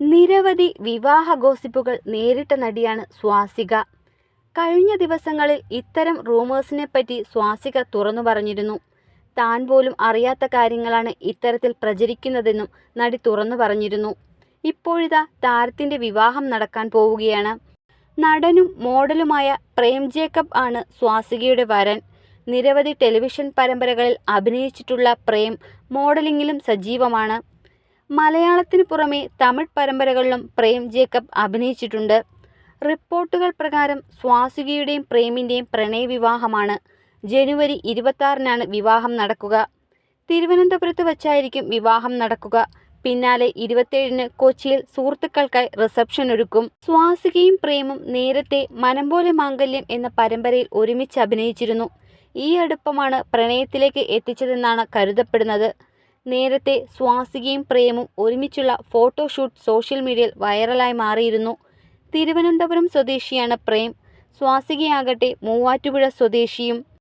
നിരവധി വിവാഹ ഗോസിപ്പുകൾ നേരിട്ട നടിയാണ് സ്വാസിക. കഴിഞ്ഞ ദിവസങ്ങളിൽ ഇത്തരം റൂമേഴ്സിനെ പറ്റി സ്വാസിക തുറന്നു പറഞ്ഞിരുന്നു. താൻ പോലും അറിയാത്ത കാര്യങ്ങളാണ് ഇത്തരത്തിൽ പ്രചരിക്കുന്നതെന്നും നടി തുറന്നു പറഞ്ഞിരുന്നു. ഇപ്പോഴിതാ താരത്തിന്റെ വിവാഹം നടക്കാൻ പോവുകയാണ്. നടനും മോഡലുമായ പ്രേം ജേക്കബ് ആണ് സ്വാസികയുടെ വരൻ. നിരവധി ടെലിവിഷൻ പരമ്പരകളിൽ അഭിനയിച്ചിട്ടുള്ള പ്രേം മോഡലിംഗിലും സജീവമാണ്. മലയാളത്തിന് പുറമെ തമിഴ് പരമ്പരകളിലും പ്രേം ജേക്കബ് അഭിനയിച്ചിട്ടുണ്ട്. റിപ്പോർട്ടുകൾ പ്രകാരം സ്വാസികയുടെയും പ്രേമിന്റെയും പ്രണയവിവാഹമാണ് ജനുവരി ഇരുപത്താറിനാണ് വിവാഹം നടക്കുക. തിരുവനന്തപുരത്ത് വച്ചായിരിക്കും വിവാഹം നടക്കുക. പിന്നാലെ ഇരുപത്തേഴിന് കൊച്ചിയിൽ സുഹൃത്തുക്കൾക്കായി റിസപ്ഷൻ ഒരുക്കും. സ്വാസികയും പ്രേമും നേരത്തെ മനം പോലെ മാംഗല്യം എന്ന പരമ്പരയിൽ ഒരുമിച്ച് അഭിനയിച്ചിരുന്നു. ഈ അടുപ്പമാണ് പ്രണയത്തിലേക്ക് എത്തിച്ചതെന്നാണ് കരുതപ്പെടുന്നത്. നേരത്തെ സ്വാസികയും പ്രേമും ഒരുമിച്ചുള്ള ഫോട്ടോഷൂട്ട് സോഷ്യൽ മീഡിയയിൽ വൈറലായി മാറിയിരുന്നു. തിരുവനന്തപുരം സ്വദേശിയാണ് പ്രേം. സ്വാസികയാകട്ടെ മൂവാറ്റുപുഴ സ്വദേശിയും